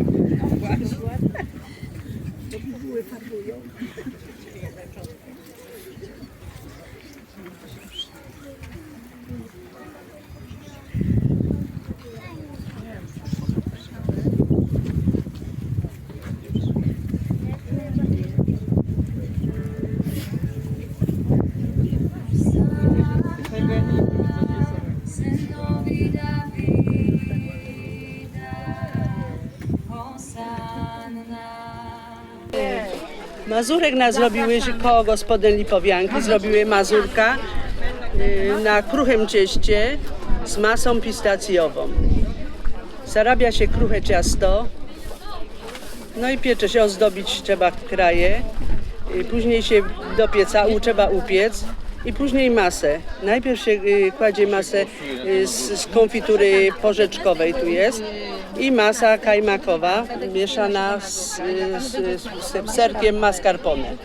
Synowi Mazurek nas zrobiły koło gospodyń Lipowianki, zrobiły mazurka y, na kruchym cieście z masą pistacjową. Zarabia się kruche ciasto, no i piecze się, ozdobić trzeba kraje, y, później się do pieca trzeba upiec i później masę. Najpierw się y, kładzie masę y, z, z konfitury porzeczkowej tu jest i masa kajmakowa mieszana z, y, z, z, serkiem mascarpone.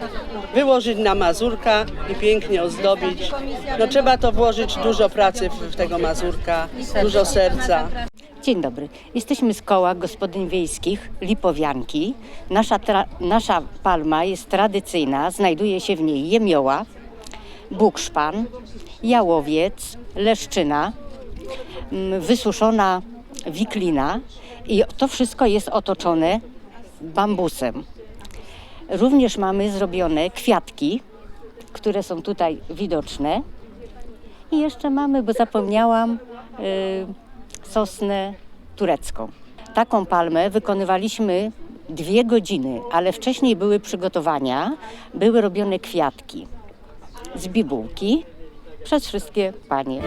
Wyłożyć na mazurka i pięknie ozdobić. No trzeba to włożyć dużo pracy w, w tego mazurka, dużo serca. Dzień dobry. Jesteśmy z koła gospodyń wiejskich Lipowianki. Nasza, nasza palma jest tradycyjna. Znajduje się w niej jemioła, bukszpan, jałowiec, leszczyna, mm, wysuszona wiklina i to wszystko jest otoczone bambusem. Również mamy zrobione kwiatki, które są tutaj widoczne. I jeszcze mamy, bo zapomniałam, y, sosnę turecką. Taką palmę wykonywaliśmy dwie godziny, ale wcześniej były przygotowania, były robione kwiatki z bibułki przez wszystkie panie.